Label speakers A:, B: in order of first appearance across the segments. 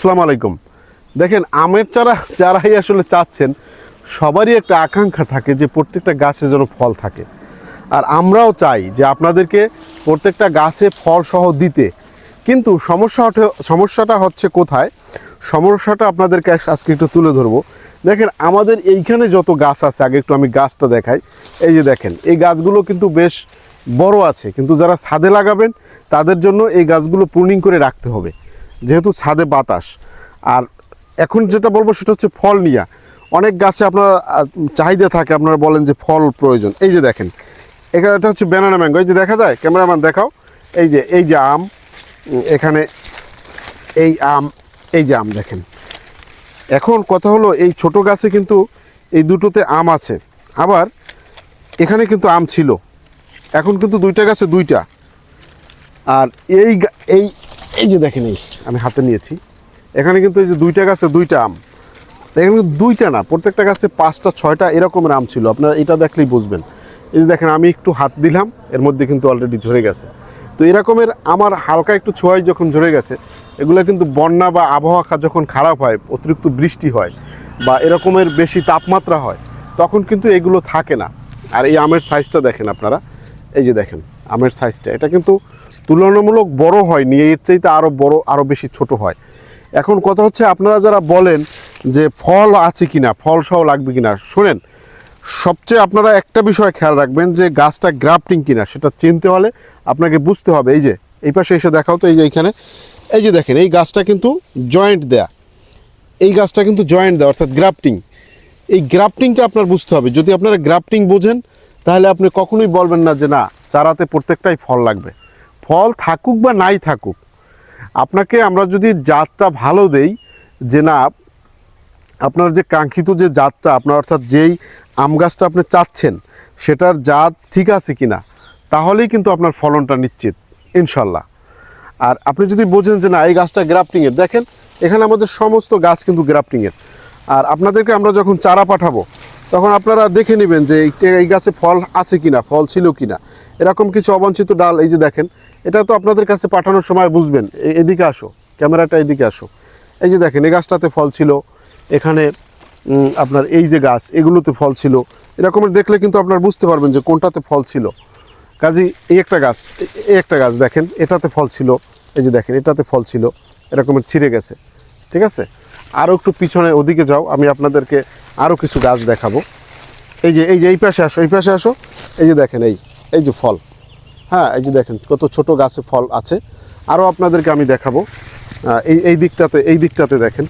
A: আসসালামু আলাইকুম। দেখেন, আমের চারা যারাই আসলে চাচ্ছেন, সবারই একটা আকাঙ্ক্ষা থাকে যে প্রত্যেকটা গাছে যেন ফল থাকে। আর আমরাও চাই যে আপনাদেরকে প্রত্যেকটা গাছে ফল সহ দিতে। কিন্তু সমস্যা সমস্যাটা হচ্ছে কোথায়? সমস্যাটা আপনাদেরকে আজ- আজকে একটু তুলে ধরবো। দেখেন, আমাদের এইখানে যত গাছ আছে, আগে একটু আমি গাছটা দেখাই। এই যে দেখেন, এই গাছগুলো কিন্তু বেশ বড় আছে। কিন্তু যারা ছাদে লাগাবেন, তাদের জন্য এই গাছগুলো প্রুনিং করে রাখতে হবে। যেহেতু ছাদে বাতাস। আর এখন যেটা বলব সেটা হচ্ছে ফল নিয়া। অনেক গাছে আপনার চাহিদা থাকে, আপনারা বলেন যে ফল প্রয়োজন। এই যে দেখেন, এখানে এটা হচ্ছে ব্যানানা ম্যাঙ্গো এই যে দেখা যায়? ক্যামেরাম্যান দেখাও। এই যে এই যে আম এখানে এই আম, এই যে আম দেখেন। এখন কথা হলো, এই ছোট গাছে কিন্তু এই দুটোতে আম আছে। আবার এখানে কিন্তু আম ছিল। এখন কিন্তু দুইটা গাছে দুইটা। আর এই এই এই যে দেখেন এই, আমি হাতে নিয়েছি। এখানে কিন্তু এই যে দুইটা গাছে দুইটা আম। এখানে কিন্তু দুইটা না, প্রত্যেকটা গাছে পাঁচটা, ছয়টা এরকমের আম ছিল। আপনারা এটা দেখলেই বুঝবেন। এই যে দেখেন, আমি একটু হাত দিলাম, এর মধ্যে কিন্তু অলরেডি ঝরে গেছে। তো এরকমের আমার হালকা একটু ছোঁয়াই যখন ঝরে গেছে, এগুলো কিন্তু বন্যা বা আবহাওয়া যখন খারাপ হয়, অতিরিক্ত বৃষ্টি হয় বা এরকমের বেশি তাপমাত্রা হয়, তখন কিন্তু এগুলো থাকে না। আর এই আমের সাইজটা দেখেন আপনারা। এই যে দেখেন, আমের সাইজটা এটা কিন্তু তুলনামূলক বড় হয়নি, এর চাইতে আরও বড় আরও বেশি ছোট হয়। এখন কথা হচ্ছে, আপনারা যারা বলেন যে ফল আছে কি না ফল সহ লাগবে কি না শোনেন, সবচেয়ে আপনারা একটা বিষয় খেয়াল রাখবেন যে গাছটা গ্রাফটিং কিনা, সেটা চিনতে হলে আপনাকে বুঝতে হবে। এই যে, এই পাশে এসে দেখাও তো, এই যে এইখানে এই যে দেখেন, এই গাছটা কিন্তু জয়েন্ট দেয়া। এই গাছটা কিন্তু জয়েন্ট দেওয়া অর্থাৎ গ্রাফটিং এই গ্রাফটিংটা আপনার বুঝতে হবে। যদি আপনারা গ্রাফটিং বোঝেন তাহলে আপনি কখনোই বলবেন না যে না, চারাতে প্রত্যেকটাই ফল লাগবে। ফল থাকুক বা নাই থাকুক, আপনাকে আমরা যদি জাতটা ভালো দেই, যে না, আপনার যে কাঙ্ক্ষিত যে জাতটা, আপনার অর্থাৎ যেই আম গাছটা আপনি চাচ্ছেন, সেটার জাত ঠিক আছে কি না তাহলেই কিন্তু আপনার ফলনটা নিশ্চিত, ইনশাল্লাহ। আর আপনি যদি বোঝেন যে না, এই গাছটা গ্রাফটিংয়ের, দেখেন, এখানে আমাদের সমস্ত গাছ কিন্তু গ্রাফটিংয়ের। আর আপনাদেরকে আমরা যখন চারা পাঠাবো তখন আপনারা দেখে নেবেন যে এই- গাছে ফল আছে কিনা, ফল ছিল কিনা। এরকম কিছু অবাঞ্ছিত ডাল, এই যে দেখেন, এটা তো আপনাদের কাছে পাঠানোর সময় বুঝবেন। এদিকে আসো, ক্যামেরাটা এদিকে আসো। এই যে দেখেন, এই গাছটাতে ফল ছিল, এখানে আপনার এই যে গাছ, এগুলোতে ফল ছিল। এরকমের দেখলে কিন্তু আপনার বুঝতে পারবেন যে কোনটাতে ফল ছিল। কাজী এই একটা গাছ, এই একটা গাছ দেখেন, এটাতে ফল ছিল। এই যে দেখেন, এটাতে ফল ছিল এরকমের ছিঁড়ে গেছে। ঠিক আছে? আরও একটু পিছনে ওদিকে যাও, আমি আপনাদেরকে আরও কিছু গাছ দেখাবো। এই যে এই যে এই পাশে আসো, এই পাশে আসো। এই যে দেখেন, এই এই যে ফল। হ্যাঁ এই যে দেখেন, কত ছোট গাছে ফল আছে। আরও আপনাদেরকে আমি দেখাবো। এই এই দিকটাতে এই দিকটাতে দেখেন।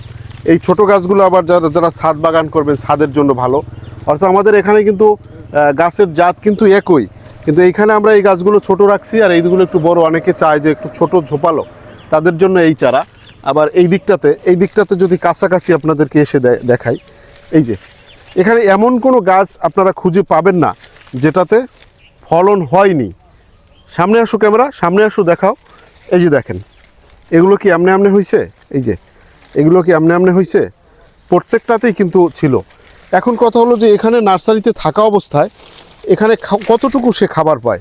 A: এই ছোট গাছগুলো আবার যারা যারা ছাদ বাগান করবেন, ছাদের জন্য ভালো। অর্থাৎ আমাদের এখানে কিন্তু গাছের জাত কিন্তু একই। কিন্তু এইখানে আমরা এই গাছগুলো ছোট রাখছি আর এইগুলো একটু বড়। অনেকে চায় যে একটু ছোট ঝোপালো। তাদের জন্য এই চারা। আবার এই দিকটাতে এই দিকটাতে যদি কাছাকাছি আপনাদেরকে এসে দেখাই, এই যে, এখানে এমন কোনো গাছ আপনারা খুঁজে পাবেন না, যেটাতে ফলন হয়নি। সামনে আসো ক্যামেরা, সামনে আসো দেখাও। এই যে দেখেন, এগুলো কি আমনে আমনে হয়েছে এই যে, এগুলো কি আমনে আমনে হয়েছে প্রত্যেকটাতেই কিন্তু ছিল। এখন কথা হলো যে এখানে নার্সারিতে থাকা অবস্থায় এখানে কতটুকু সে খাবার পায়?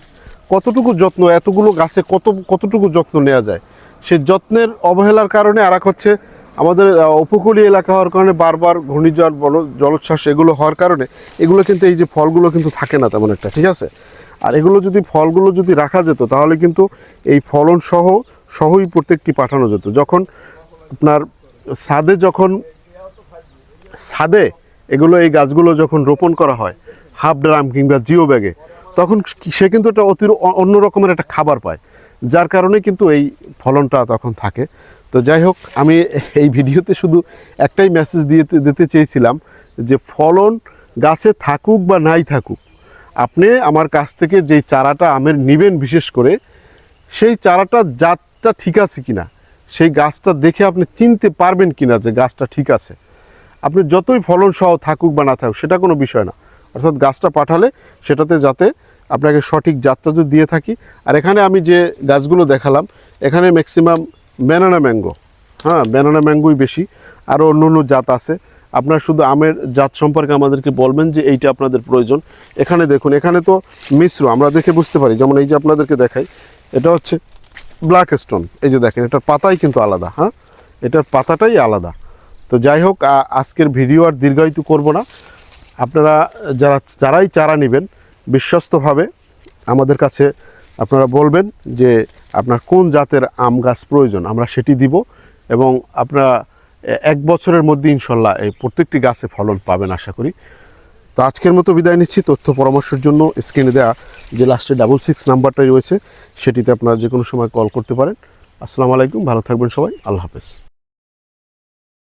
A: কতটুকু যত্ন, এতগুলো গাছে কত কতটুকু যত্ন নেওয়া যায়? সে যত্নের অবহেলার কারণে আর হচ্ছে। আমাদের উপকূলীয় এলাকা হওয়ার কারণে বারবার ঘূর্ণিঝড় বল জলোচ্ছ্বাস এগুলো হওয়ার কারণে এগুলো কিন্তু এই যে ফলগুলো কিন্তু থাকে না তেমন একটা, ঠিক আছে? আর এগুলো যদি, ফলগুলো যদি রাখা যেত, তাহলে কিন্তু এই ফলন সহ, সহই প্রত্যেকটি পাঠানো যেত। যখন আপনার ছাদে যখন ছাদে এগুলো, এই গাছগুলো যখন রোপণ করা হয়, হাফ ড্রাম কিংবা জিও ব্যাগে, তখন সে কিন্তু একটা অতি অন্য রকমের একটা খাবার পায়। যার কারণে কিন্তু এই ফলনটা তখন থাকে। তো যাই হোক, আমি এই ভিডিওতে শুধু একটাই মেসেজ দিয়ে দিতে চেয়েছিলাম যে ফলন গাছে থাকুক বা নাই থাকুক, আপনি আমার কাছ থেকে যেই চারাটা আমের নিবেন বিশেষ করে, সেই চারাটার জাতটা ঠিক আছে কি না সেই গাছটা দেখে আপনি চিনতে পারবেন কি না যে গাছটা ঠিক আছে। আপনি যতই ফলন সহ থাকুক বা না থাকুক, সেটা কোনো বিষয় না। অর্থাৎ গাছটা পাঠালে সেটাতে যাতে আপনাকে সঠিক জাতটা যদি দিয়ে থাকি। আর এখানে আমি যে গাছগুলো দেখালাম, এখানে ম্যাক্সিমাম ব্যানানা ম্যাঙ্গো হ্যাঁ ব্যানানা ম্যাঙ্গোই বেশি। আরও অন্য অন্য জাত আছে। আপনার শুধু আমের জাত সম্পর্কে আমাদেরকে বলবেন যে এইটা আপনাদের প্রয়োজন। এখানে দেখুন, এখানে তো মিশ্র, আমরা দেখে বুঝতে পারি। যেমন এই যে আপনাদেরকে দেখাই, এটা হচ্ছে ব্ল্যাক স্টোন এই যে দেখেন, এটার পাতাই কিন্তু আলাদা হ্যাঁ? এটার পাতাটাই আলাদা। তো যাই হোক আজকের ভিডিও আর দীর্ঘায়িত করব না। আপনারা যারা, যারাই চারা নেবেন বিশ্বস্তভাবে আমাদের কাছে আপনারা বলবেন যে আপনার কোন জাতের আম গাছ প্রয়োজন, আমরা সেটি দিব এবং আপনারা এক বছরের মধ্যে ইনশাল্লাহ এই প্রত্যেকটি গাছে ফলন পাবেন আশা করি। তো আজকের মতো বিদায় নিচ্ছি। তথ্য পরামর্শের জন্য স্ক্রিনে দেওয়া যে লাস্টে ডাবল সিক্স নাম্বারটাই রয়েছে, সেটিতে আপনারা যে কোনো সময় কল করতে পারেন। আসসালামু আলাইকুম, ভালো থাকবেন সবাই, আল্লাহ হাফেজ।